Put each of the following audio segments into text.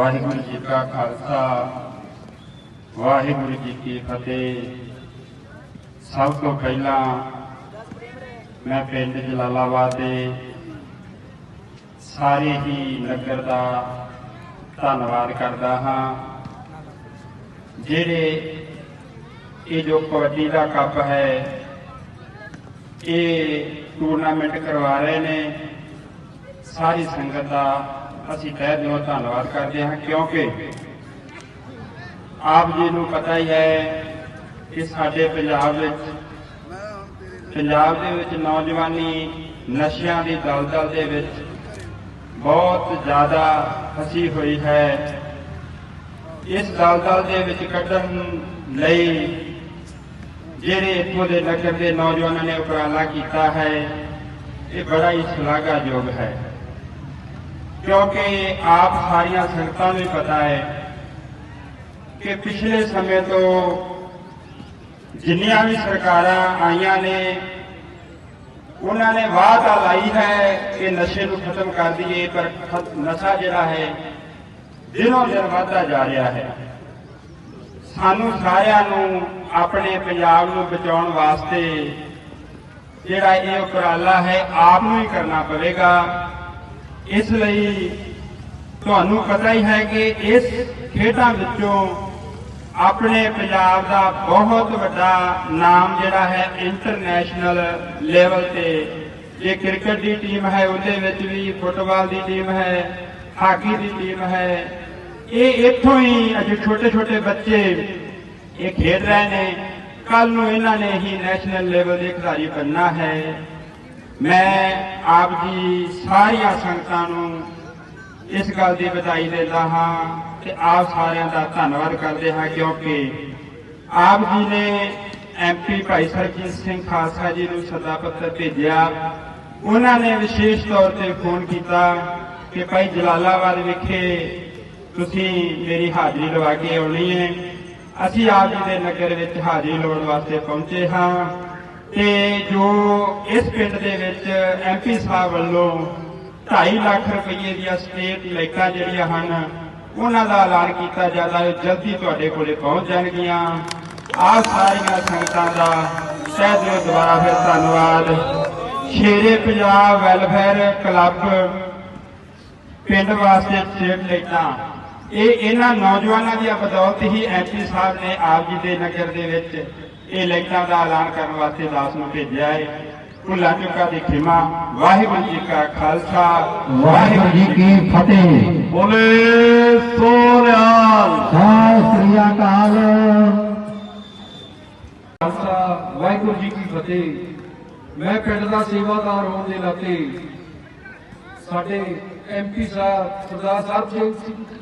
ਵਾਹਿਗੁਰੂ ਜੀ ਕਾ ਖਾਲਸਾ, ਵਾਹਿਗੁਰੂ ਜੀ ਕੀ ਫਤਿਹ। ਸਭ ਤੋਂ ਪਹਿਲਾਂ ਮੈਂ ਪਿੰਡ ਜਲਾਲਾਬਾਦ ਦੇ ਸਾਰੇ ਹੀ ਨਗਰ ਦਾ ਧੰਨਵਾਦ ਕਰਦਾ ਹਾਂ। ਜਿਹੜੇ ਇਹ ਜੋ ਕਬੱਡੀ ਦਾ ਕੱਪ ਹੈ, ਇਹ ਟੂਰਨਾਮੈਂਟ ਕਰਵਾ ਰਹੇ ਨੇ। ਸਾਰੀ ਸੰਗਤ ਦਾ ਅਸੀਂ ਤਹਿ ਦਿਲੋਂ ਧੰਨਵਾਦ ਕਰਦੇ ਹਾਂ, ਕਿਉਂਕਿ ਆਪ ਜੀ ਨੂੰ ਪਤਾ ਹੀ ਹੈ ਕਿ ਸਾਡੇ ਪੰਜਾਬ ਵਿੱਚ, ਪੰਜਾਬ ਦੇ ਵਿੱਚ ਨੌਜਵਾਨੀ ਨਸ਼ਿਆਂ ਦੀ ਦਲਦਲ ਦੇ ਵਿੱਚ ਬਹੁਤ ਜ਼ਿਆਦਾ ਫਸੀ ਹੋਈ ਹੈ। ਇਸ ਦਲਦਲ ਦੇ ਵਿੱਚ ਕੱਢਣ ਲਈ ਜਿਹੜੇ ਇੱਥੋਂ ਦੇ ਨਗਰ ਦੇ ਨੌਜਵਾਨਾਂ ਨੇ ਉਪਰਾਲਾ ਕੀਤਾ ਹੈ, ਇਹ ਬੜਾ ਹੀ ਸ਼ਲਾਘਾਯੋਗ ਹੈ। ਕਿਉਂਕਿ ਆਪ ਸਾਰੀਆਂ ਸੰਗਤਾਂ ਨੂੰ ਵੀ ਪਤਾ ਹੈ ਕਿ ਪਿਛਲੇ ਸਮੇਂ ਤੋਂ ਜਿੰਨੀਆਂ ਵੀ ਸਰਕਾਰਾਂ ਆਈਆਂ ਨੇ, ਉਹਨਾਂ ਨੇ ਵਾਅਦਾ ਲਾਈ ਹੈ ਕਿ ਨਸ਼ੇ ਨੂੰ ਖਤਮ ਕਰ ਦਈਏ, ਪਰ ਖ- ਨਸ਼ਾ ਜਿਹੜਾ ਹੈ, ਦਿਨੋਂ ਦਿਨ ਵਧਦਾ ਜਾ ਰਿਹਾ ਹੈ। ਸਾਨੂੰ ਸਾਰਿਆਂ ਨੂੰ ਆਪਣੇ ਪੰਜਾਬ ਨੂੰ ਬਚਾਉਣ ਵਾਸਤੇ ਜਿਹੜਾ ਇਹ ਉਪਰਾਲਾ ਹੈ, ਆਪ ਨੂੰ ਹੀ ਕਰਨਾ ਪਵੇਗਾ। ਇਸ ਲਈ ਤੁਹਾਨੂੰ ਪਤਾ ਹੀ ਹੈ ਕਿ ਇਸ ਖੇਡਾਂ ਵਿੱਚੋਂ ਆਪਣੇ ਪੰਜਾਬ ਦਾ ਬਹੁਤ ਵੱਡਾ ਨਾਮ ਜਿਹੜਾ ਹੈ ਇੰਟਰਨੈਸ਼ਨਲ ਲੈਵਲ ਤੇ। ਜੇ ਕ੍ਰਿਕਟ ਦੀ ਟੀਮ ਹੈ, ਉਹਦੇ ਵਿੱਚ ਵੀ ਫੁੱਟਬਾਲ ਦੀ ਟੀਮ ਹੈ, ਹਾਕੀ ਦੀ ਟੀਮ ਹੈ। ਇਹ ਇੱਥੋਂ ਹੀ ਅਜੇ ਛੋਟੇ ਛੋਟੇ ਬੱਚੇ ਇਹ ਖੇਡ ਰਹੇ ਨੇ। ਕੱਲ ਨੂੰ ਇਹਨਾਂ ਨੇ ਹੀ ਨੈਸ਼ਨਲ ਲੈਵਲ ਦੇ ਖਿਡਾਰੀ ਬਣਨਾ ਹੈ। ਮੈਂ ਆਪ ਜੀ ਸਾਰੀਆਂ ਸੰਗਤਾਂ ਨੂੰ ਇਸ ਗੱਲ ਦੀ ਵਧਾਈ ਦਿੰਦਾ ਹਾਂ ਕਿ ਆਪ ਸਾਰਿਆਂ ਦਾ ਧੰਨਵਾਦ ਕਰਦੇ ਹਾਂ ਕਿਉਂਕਿ ਆਪ ਜੀ ਨੇ ਐਮਪੀ ਭਾਈ ਸਰਜੀਤ ਸਿੰਘ ਖਾਲਸਾ ਜੀ ਨੂੰ ਸੱਦਾ ਪੱਤਰ ਭੇਜਿਆ। ਉਹਨਾਂ ਨੇ ਵਿਸ਼ੇਸ਼ ਤੌਰ ਤੇ ਫੋਨ ਕੀਤਾ ਕਿ ਭਾਈ ਜਲਾਲਾਬਾਦ ਵਿਖੇ ਤੁਸੀਂ ਮੇਰੀ ਹਾਜ਼ਰੀ ਲਵਾ ਕੇ ਆਉਣੀ ਹੈ। ਅਸੀਂ ਆਪ ਜੀ ਦੇ ਨਗਰ ਵਿੱਚ ਹਾਜ਼ਰੀ ਲਾਉਣ ਵਾਸਤੇ ਪਹੁੰਚੇ ਹਾਂ। ਤੇ ਜੋ ਇਸ ਪਿੰਡ ਦੇ ਵਿੱਚ ਐਮਪੀ ਸਾਹਿਬ ਵੱਲੋਂ 2.5 ਲੱਖ ਰੁਪਏ ਦੀਆਂ ਸਟੇਟ ਲਾਈਟਾਂ ਜਿਹੜੀਆਂ ਹਨ, ਉਹਨਾਂ ਦਾ ਐਲਾਨ ਕੀਤਾ ਜਾਂਦਾ ਹੈ। ਜਲਦੀ ਤੁਹਾਡੇ ਕੋਲੇ ਪਹੁੰਚ ਜਾਣਗੀਆਂ। ਆਹ ਸਾਰੀਆਂ ਸੰਗਤਾਂ ਦਾ ਤਹਿ ਦਿਲੋਂ ਦੁਬਾਰਾ ਫਿਰ ਧੰਨਵਾਦ। ਸ਼ੇਰੇ ਪੰਜਾਬ ਵੈਲਫੇਅਰ ਕਲੱਬ ਪਿੰਡ ਵਾਸਤੇ ਸਟੇਟ ਲਾਈਟਾਂ। ਇਹ ਇਹਨਾਂ ਨੌਜਵਾਨਾਂ ਦੀ ਬਦੌਲਤ ਹੀ ਐਮਪੀ ਸਾਹਿਬ ਨੇ ਆਪ ਜੀ ਦੇ ਨਗਰ ਦੇ ਵਿੱਚ ਇਹ ਲਾਈਟਾਂ ਦਾ ਐਲਾਨ ਕਰਨ ਵਾਸਤੇ ਦਾਸ ਨੂੰ ਭੇਜਿਆ ਹੈ। ਭੁੱਲਾਂ ਚੁੱਕਾ ਦੀ ਖਿਮਾ। ਵਾਹਿਗੁਰੂ ਜੀ ਕਾ ਖਾਲਸਾ ਵਾਹਿਗੁਰੂ ਜੀ ਕੀ ਫਤਿਹ। ਬੋਲੇ ਸੋਨਿਆਲ ਸਤਿ ਸ੍ਰੀ ਅਕਾਲ। ਖਾਲਸਾ ਵਾਹਿਗੁਰੂ ਜੀ ਕੀ ਫਤਿਹ। ਮੈਂ ਪਿੰਡ ਦਾ ਸੇਵਾਦਾਰ ਹੋਣ ਦੇ ਨਾਤੇ ਸਾਡੇ ਐਮਪੀ ਸਾਹਿਬ ਸਰਦਾਰ ਸਾਹਿਬ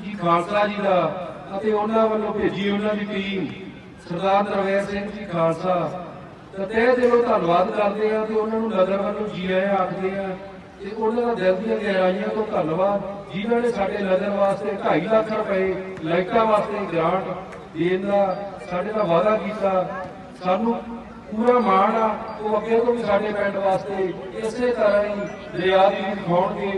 ਜੀ ਖਾਲਸਾ ਜੀ ਦਾ ਅਤੇ ਉਹਨਾਂ ਵੱਲੋਂ ਭੇਜੀ ਉਹਨਾਂ ਦੀ ਟੀਮ। ਸਰਦਾਰ ਨਰਵੈਰ ਸਿੰਘ ਜੀ ਖਾਲਸਾ, ਤੇ ਤਹਿ ਦਿਲੋਂ ਧੰਨਵਾਦ ਕਰਦੇ ਆ ਤੇ ਉਹਨਾਂ ਨੂੰ ਨਗਰ ਵੱਲੋਂ ਜੀ ਆਇਆਂ ਆਖਦੇ ਆ ਤੇ ਉਹਨਾਂ ਦਾ ਦਿਲ ਦੀਆਂ ਗਹਿਰਾਈਆਂ ਤੋਂ ਧੰਨਵਾਦ, ਜਿਨ੍ਹਾਂ ਨੇ ਸਾਡੇ ਨਗਰ ਵਾਸਤੇ 2.5 ਲੱਖ ਰੁਪਏ ਲਾਈਟਾਂ ਵਾਸਤੇ ਗ੍ਰਾਂਟ ਦੇਣ ਦਾ ਸਾਡੇ ਨਾਲ ਵਾਅਦਾ ਕੀਤਾ। ਸਾਨੂੰ ਪੂਰਾ ਮਾਣ ਆ, ਉਹ ਅੱਗੇ ਤੋਂ ਵੀ ਸਾਡੇ ਪਿੰਡ ਵਾਸਤੇ ਇਸੇ ਤਰ੍ਹਾਂ ਹੀ ਦਰਿਆ ਦੀ ਦਿਖਾਉਣਗੇ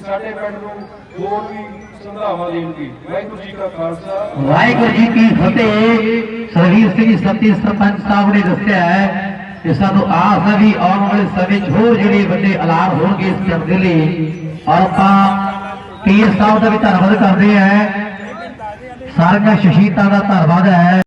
ਸਾਡੇ ਪਿੰਡ ਨੂੰ ਹੋਰ ਵੀ ਸੰਭਾਵਾ ਦੇਣਗੇ ਵਾਹਿਗੁਰੂ ਜੀ ਕਾ ਖਾਲਸਾ। ਵਾਹਿਗੁਰੂ ਜੀ ਕੀ ਫਤਿਹ। ਸਰਵੀਰ ਸਿੰਘ ਸਤੀ ਸਰਪੰਚ ਸਾਹਿਬ ਨੇ ਦੱਸਿਆ ਹੈ ਕਿ ਸਾਨੂੰ ਆਸ ਹੈ ਵੀ ਆਉਣ ਵਾਲੇ ਸਮੇਂ 'ਚ ਹੋਰ ਜਿਹੜੇ ਵੱਡੇ ਐਲਾਨ ਹੋਣਗੇ ਇਸ ਪਿੰਡ ਦੇ ਲਈ। ਔਰ ਆਪਾਂ ਪੀਰ ਸਾਹਿਬ ਦਾ ਵੀ ਧੰਨਵਾਦ ਕਰਦੇ ਹਾਂ। ਸਾਰੀਆਂ ਸ਼ਹੀਦਾਂ ਦਾ ਧੰਨਵਾਦ ਹੈ।